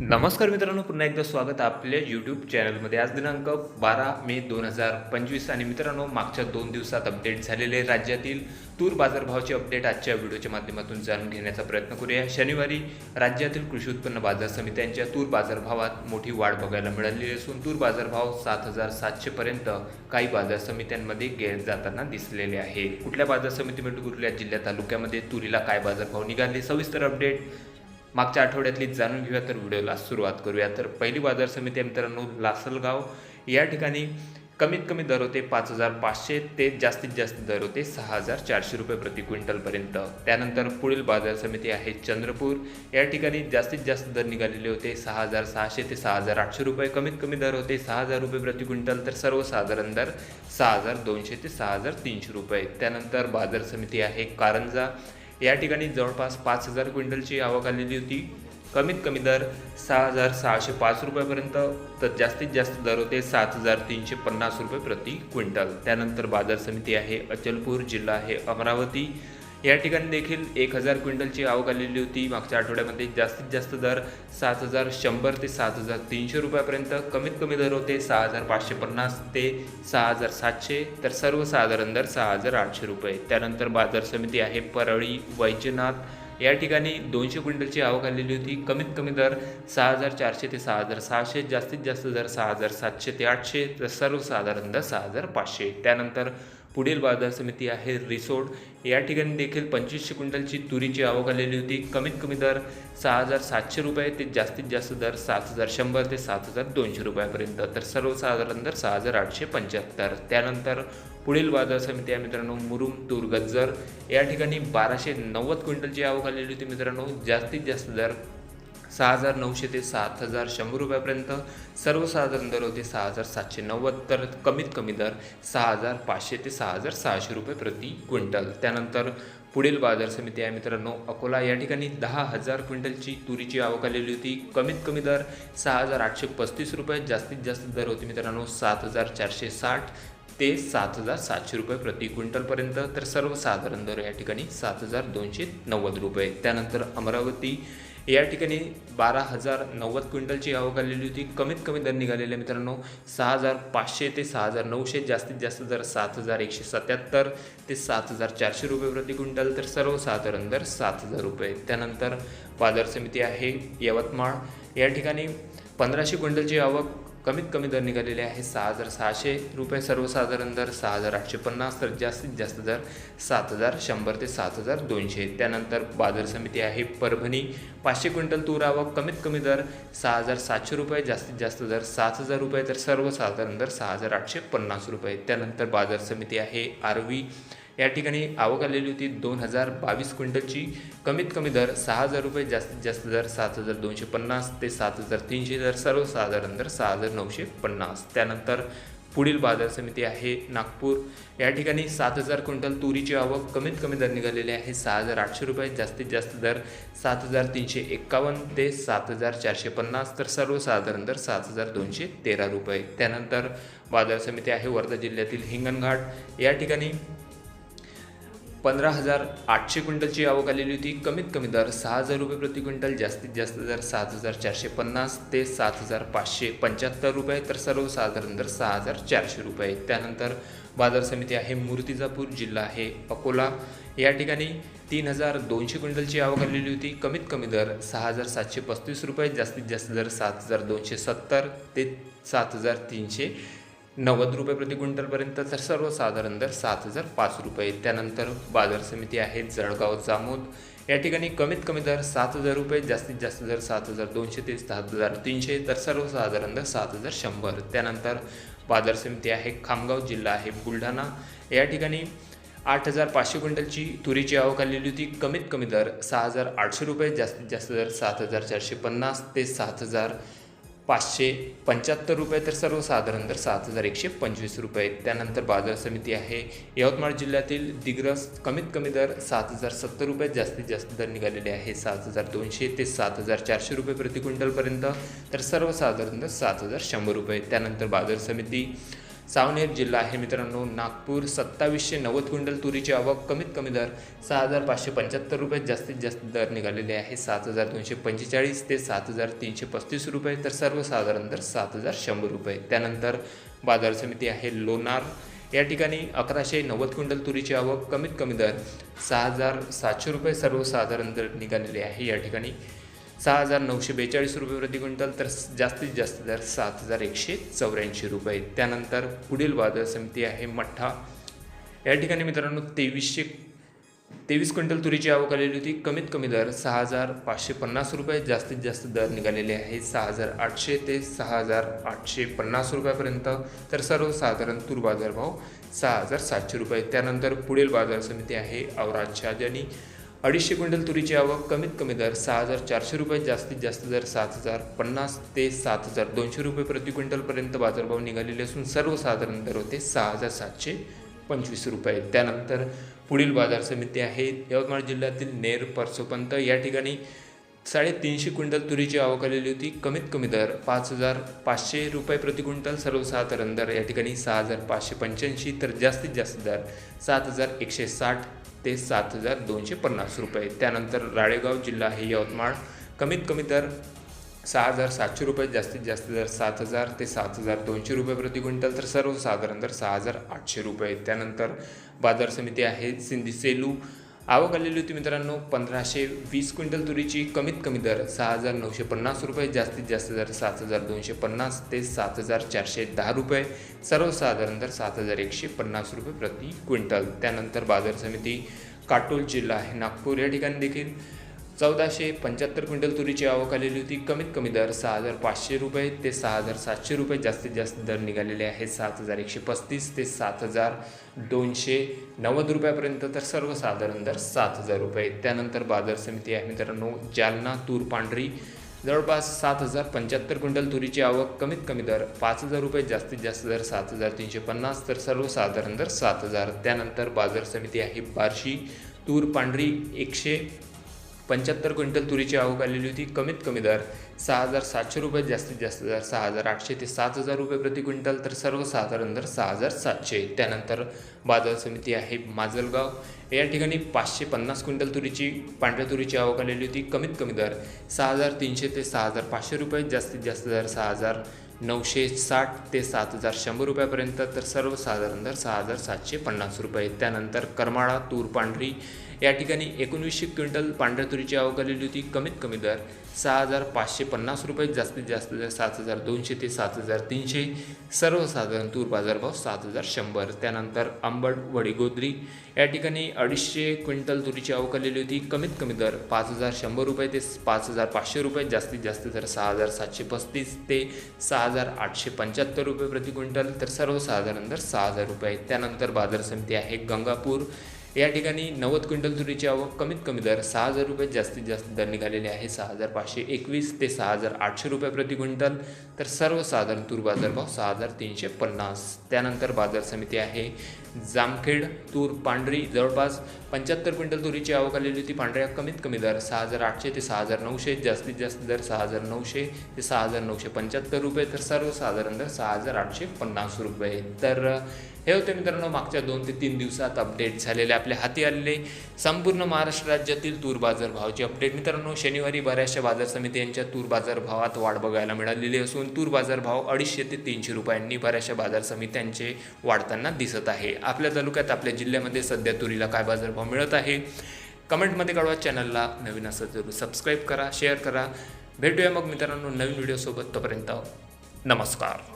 नमस्कार मित्रांनो पुन्हा एकदा स्वागत आपल्या यूट्यूब चॅनलमध्ये आज दिनांक बारा मे दोन हजार पंचवीस आणि मित्रांनो मागच्या दोन दिवसात अपडेट झालेले राज्यातील तूर बाजारभावाचे अपडेट आजच्या व्हिडिओच्या माध्यमातून जाणून घेण्याचा प्रयत्न करूया. शनिवारी राज्यातील कृषी उत्पन्न बाजार समित्यांच्या तूर बाजारभावात मोठी वाढ बघायला मिळालेली असून तूर बाजारभाव सात हजार सातशेपर्यंत काही बाजार समित्यांमध्ये गेर जाताना दिसलेले आहे. कुठल्या बाजार समितीमध्ये कुठल्या जिल्ह्या तालुक्यामध्ये तुरीला काय बाजारभाव निघाले? सविस्तर अपडेट मागच्या आठवड्यातली जाणून घेऊया तर व्हिडिओला सुरुवात करूया. तर पहिली बाजार समिती आहे मित्रांनो लासलगाव. या ठिकाणी कमीत कमी दर होते पाच हजार पाचशे ते जास्तीत जास्त दर होते सहा हजार चारशे रुपये प्रति क्विंटलपर्यंत त्यानंतर पुढील बाजार समिती आहे चंद्रपूर. या ठिकाणी जास्तीत जास्त दर निघालेले होते सहा हजार सहाशे ते सहा हजार आठशे रुपये. कमीत कमी दर होते सहा हजार रुपये प्रति क्विंटल तर सर्वसाधारण दर सहा हजार दोनशे ते सहा हजार तीनशे रुपये. त्यानंतर बाजार समिती आहे कारंजा. या ठिकाणी जवळपास पाच हजार क्विंटलची आवक आलेली होती. कमीत कमी दर सहा हजार सहाशे पाच रुपयापर्यंत तर जास्तीत जास्त दर होते सात हजार तीनशे पन्नास रुपये प्रति क्विंटल. त्यानंतर बाजार समिती आहे अचलपूर जिल्हा आहे अमरावती या ठिकाणी देखील एक हजार क्विंटलची आवक आलेली होती. मागच्या आठवड्यामध्ये जास्तीत जास्त दर सात हजार शंभर ते सात हजार तीनशे रुपयापर्यंत. कमीत कमी दर होते सहा हजार पाचशे पन्नास ते सहा हजार सातशे. तर सर्वसाधारण दर सहा हजार आठशे रुपये. त्यानंतर बाजार समिती आहे परळी वैजनाथ. या ठिकाणी दोनशे क्विंटलची आवक आलेली होती. कमीत कमी दर सहा हजार चारशे ते सहा हजार सहाशे. जास्तीत जास्त दर सहा हजार सातशे ते आठशे. तर सर्वसाधारण दर सहा हजार पाचशे. त्यानंतर पुढील बाजार समिती आहे रिसोड. या ठिकाणी देखील पंचवीसशे क्विंटलची तुरीची आवक आलेली होती. कमीत कमी दर सहा हजार सातशे रुपये ते जास्तीत जास्त दर सात हजार शंभर ते सात हजार दोनशे रुपयापर्यंत. तर सर्वसाधारण दर सहा हजार आठशे पंच्याहत्तर. त्यानंतर पुढील बाजार समिती आहे मित्रांनो मुरुम तूर गज्जर. या ठिकाणी बाराशे नव्वद क्विंटलची आवक आलेली होती मित्रांनो. जास्तीत जास्त दर सहा हजार नऊशे ते सात हजार शंभर रुपयापर्यंत. सर्वसाधारण दर होते सहा हजार सातशे नव्वद तर कमीत कमी दर सहा हजार पाचशे ते सहा हजार सहाशे रुपये प्रति क्विंटल. त्यानंतर पुढील बाजार समिती आहे मित्रांनो अकोला. या ठिकाणी दहा हजार क्विंटलची तुरीची आवक आलेली होती. कमीत कमी दर सहा हजार आठशे पस्तीस रुपये जास्तीत जास्त दर होते मित्रांनो सात हजार चारशे साठ ते सात हजार सातशे रुपये प्रति क्विंटलपर्यंत. तर सर्वसाधारण दर या ठिकाणी सात हजार दोनशे नव्वद रुपये. त्यानंतर अमरावती या ठिकाणी बारा हजार नव्वद क्विंटलची आवक आलेली होती. कमीत कमी दर निघालेले मित्रांनो सहा हजार पाचशे ते सहा हजार नऊशे जास्तीत जास्त दर सात हजार एकशे सत्याहत्तर ते सात हजार चारशे रुपये प्रति क्विंटल तर सर्वसाधारण दर सात हजार रुपये. त्यानंतर बाजार समिती आहे यवतमाळ. या ठिकाणी पंधराशे क्विंटलची आवक कमीत कमी दर निघालेले आहे सहा हजार सहाशे रुपये. सर्वसाधारण दर सहा हजार आठशे पन्नास तर जास्तीत जास्त दर सात हजार शंभर ते सात हजार दोनशे. त्यानंतर बाजार समिती आहे परभणी. पाचशे क्विंटल तूर आवक कमीत कमी दर सहा हजार सातशे रुपये जास्तीत जास्त दर सात हजार रुपये तर सर्वसाधारण दर सहा हजार आठशे पन्नास रुपये. त्यानंतर बाजार समिती आहे आरवी. या ठिकाणी आवक आलेली होती दोन हजार बावीस क्विंटलची. कमीत कमी दर सहा हजार रुपये जास्तीत जास्त दर सात हजार दोनशे पन्नास ते सात हजार तीनशे दर सर्वसाधारण दर सहा हजार नऊशे पन्नास. त्यानंतर पुढील बाजार समिती आहे नागपूर. या ठिकाणी सात हजार क्विंटल तुरीची आवक कमीत कमी दर निघालेली आहे सहा हजार आठशे रुपये जास्तीत जास्त दर सात हजार तीनशे एक्कावन्न ते सात हजार चारशे पन्नास तर सर्वसाधारण दर सात हजार दोनशे तेरा रुपये. त्यानंतर बाजार समिती आहे वर्धा जिल्ह्यातील हिंगणघाट. या ठिकाणी पंधरा हजार आठशे क्विंटलची आवक आलेली होती. कमीत कमी दर सहा हजार रुपये प्रति क्विंटल जास्तीत जास्त दर सात हजार चारशे पन्नास ते सात हजार पाचशे पंच्याहत्तर रुपये तर सर्वसाधारण दर सहा हजार चारशे रुपये. त्यानंतर बाजार समिती आहे मूर्तिजापूर जिल्हा आहे अकोला. या ठिकाणी तीन हजार दोनशे क्विंटलची आवक आलेली होती. कमीत कमी दर सहा हजार सातशे पस्तीस रुपये जास्तीत जास्त दर सात हजार दोनशे सत्तर ते सात हजार तीनशे नव्वद रुपये प्रति क्विंटलपर्यंत तर सर्वसाधारण दर सात हजार पाच रुपये. त्यानंतर बाजार समिती आहे जळगाव जामोद. या ठिकाणी कमीत कमी दर सात हजार रुपये जास्तीत जास्त दर सात हजार दोनशे ते सात हजार तीनशे तर सर्वसाधारण दर सात हजार शंभर. त्यानंतर बाजार समिती आहे खामगाव जिल्हा आहे बुलढाणा. या ठिकाणी आठ हजार पाचशे क्विंटलची तुरीची आवक आलेली होती. कमीत कमी दर सहा हजार आठशे रुपये जास्तीत जास्त दर सात हजार चारशे पन्नास ते सात हजार पाचशे पंच्याहत्तर रुपये तर सर्वसाधारण दर सात हजार एकशे पंचवीस रुपये. त्यानंतर बाजार समिती आहे. यवतमाळ जिल्ह्यातील दिग्रस कमीत कमी दर सात हजार सत्तर रुपये जास्तीत जास्त दर निघालेले आहे सात हजार दोनशे ते सात हजार चारशे रुपये प्रति क्विंटलपर्यंत तर सर्वसाधारण दर सात हजार शंभर रुपये. त्यानंतर बाजार समिती सावनेर जिल्हा आहे मित्रांनो नागपूर सत्तावीसशे नव्वद क्विंटल तुरीची आवक कमीत कमी दर सहा हजार पाचशे पंच्याहत्तर रुपये जास्तीत जास्त दर निघालेले आहे. सात हजार दोनशे पंचेचाळीस ते सात हजार तीनशे पस्तीस रुपये तर सर्वसाधारण दर सात हजार शंभर रुपये. त्यानंतर बाजार समिती आहे लोणार. या ठिकाणी अकराशे नव्वद क्विंटल तुरीची आवक कमीत कमी दर सहा हजार सातशे रुपये सर्वसाधारण दर निघालेले आहे. या ठिकाणी सहा हजार नऊशे बेचाळीस रुपये प्रति क्विंटल तर जास्तीत जास्त दर सात हजार एकशे चौऱ्याऐंशी रुपये. त्यानंतर पुढील बाजार समिती आहे मठ्ठा. या ठिकाणी मित्रांनो तेवीसशे तेवीस क्विंटल तुरीची आवक आलेली होती. कमीत कमी दर सहा हजार पाचशे पन्नास रुपये जास्तीत जास्त दर निघालेले आहे सहा हजार आठशे ते सहा हजार आठशे पन्नास रुपयापर्यंत. तर सर्वसाधारण तूर बाजारभाव सहा हजार सातशे रुपये. त्यानंतर पुढील बाजार समिती आहे औराच्या ज्यांनी अडीचशे क्विंटल तुरीची आवक कमीत कमी दर सहा हजार चारशे रुपये जास्तीत जास्त दर सात हजार पन्नास ते सात हजार दोनशे रुपये प्रति क्विंटलपर्यंत बाजारभाव निघालेले असून सर्वसाधारण दर होते सहा हजार सातशे पंचवीस रुपये. त्यानंतर पुढील बाजार समिती आहे यवतमाळ जिल्ह्यातील नेर परसोपंत. या ठिकाणी साडेतीनशे क्विंटल तुरीची आवक आलेली होती. कमीत कमी दर पाच हजार पाचशे रुपये प्रति क्विंटल सर्वसाधारण दर. या ठिकाणी सहा हजार पाचशे पंच्याऐंशी तर जास्तीत जास्त दर सात हजार एकशे साठ ते सात हजार दोनशे पन्नास रुपये. त्यानंतर राळेगाव जिल्हा आहे यवतमाळ कमीत कमी दर सहा हजार सातशे रुपये जास्तीत जास्त दर सात हजार ते सात हजार दोनशे रुपये प्रति क्विंटल तर सर्वसाधारण दर सहा हजार आठशे रुपये. त्यानंतर बाजार समिती आहे सिंधी सेलू आवक आलेली होती मित्रांनो पंधराशे वीस क्विंटल तुरीची कमीत कमी दर सहा हजार नऊशे पन्नास रुपये जास्तीत जास्त दर सात हजार दोनशे पन्नास ते सात हजार चारशे दहा रुपये सर्वसाधारण दर सात हजार एकशे पन्नास रुपये प्रति क्विंटल. त्यानंतर बाजार समिती काटोल जिल्हा आहे नागपूर या ठिकाणी देखील चौदाशे पंच्याहत्तर क्विंटल तुरीची आवक आलेली होती. कमीत कमी दर सहा हजार पाचशे रुपये ते सहा हजार सातशे रुपये. जास्तीत जास्त दर निघालेले आहेत सात हजार एकशे पस्तीस ते सात हजार दोनशे नव्वद रुपयापर्यंत. तर सर्वसाधारण दर सात हजार रुपये. त्यानंतर बाजार समिती आहे मित्रांनो जालना तूर पांढरी. जवळपास सात हजार पंच्याहत्तर क्विंटल तुरीची आवक. कमीत कमी दर पाच हजार रुपये जास्तीत जास्त दर सात हजार तीनशे पन्नास. तर सर्वसाधारण दर सात हजार. त्यानंतर बाजार समिती आहे बार्शी तूर पांढरी एकशे पंच्याहत्तर क्विंटल तुरीची आवक आलेली होती. कमीत कमी दर सहा हजार सातशे रुपये जास्तीत जास्त दर सहा हजार आठशे ते सात हजार रुपये प्रति क्विंटल तर सर्वसाधारण दर सहा हजार सातशे. त्यानंतर बाजार समिती आहे माजलगाव. या ठिकाणी पाचशे पन्नास क्विंटल तुरीची पांढऱ्या तुरीची आवक आलेली होती. कमीत कमी दर सहा हजार तीनशे ते सहा हजार पाचशे रुपये जास्तीत जास्त दर सहा हजार नऊशे साठ ते सात हजार शंभर रुपयापर्यंत तर सर्वसाधारण दर सहा हजार सातशे पन्नास रुपये. त्यानंतर करमाळा तूर पांढरी या ठिकाणी एकोणवीसशे क्विंटल पांढऱ्या तुरीची आवक आलेली होती. कमीत कमी दर सहा हजार पाचशे पन्नास रुपये जास्तीत जास्त दर सात हजार दोनशे ते सात हजार तीनशे. सर्वसाधारण तूर बाजारभाव सात हजार शंभर. त्यानंतर आंबड वडीगोद्री या ठिकाणी अडीचशे क्विंटल तुरीची आवक आलेली होती. कमीत कमी दर पाच हजार शंभर रुपये ते पाच हजार पाचशे रुपये जास्तीत जास्त दर सहा हजार सातशे पस्तीस ते सहा हजार आठशे पंच्याहत्तर रुपये प्रति क्विंटल तर सर्वसाधारण दर सहा हजार रुपये त्यानंतर बाजार समिती आहे गंगापूर. या ठिकाणी नव्वद क्विंटल तुरीची आवक कमीत कमी दर सहा हजार रुपये जास्तीत जास्त दर निघालेले आहे सहा हजार पाचशे एकवीस ते सहा हजार आठशे रुपये प्रति क्विंटल. तर सर्वसाधारण तूर बाजारभाव सहा हजार तीनशे पन्नास. त्यानंतर बाजार समिती आहे जामखेड तूर पांढरी जवळपास पंच्याहत्तर क्विंटल तुरीची आवक आलेली होती. पांढऱ्या कमीत कमी दर सहा हजार आठशे ते सहा हजार नऊशे जास्तीत जास्त दर सहा हजार नऊशे ते सहा हजार नऊशे पंच्याहत्तर रुपये. तर सर्वसाधारण दर सहा हजार आठशे पन्नास रुपये. तर हे होते मित्रांनो मागच्या दोन ते तीन दिवसात अपडेट झालेले आपल्या हाती आलेले संपूर्ण महाराष्ट्र राज्यातील तूर बाजार भावाची अपडेट मित्रांनो शनिवारी बऱ्याचशा बाजार समिती यांच्या तूर बाजार भावात वाढ बघायला मिळालेली असून तूर बाजार भाव अडीचशे ते तीनशे रुपयांनी बऱ्याचशा बाजार समित्यांचे वाढताना दिसत आहे. आपल्या तालुक्यात आपल्या जिल्ह्यामध्ये सध्या तुरीला काय बाजारभाव मिळत आहे? कमेंटमध्ये कळवा चॅनलला नवीन असं जरूर सबस्क्राईब करा शेअर करा. भेटूया मग मित्रांनो नवीन व्हिडिओसोबत तोपर्यंत नमस्कार.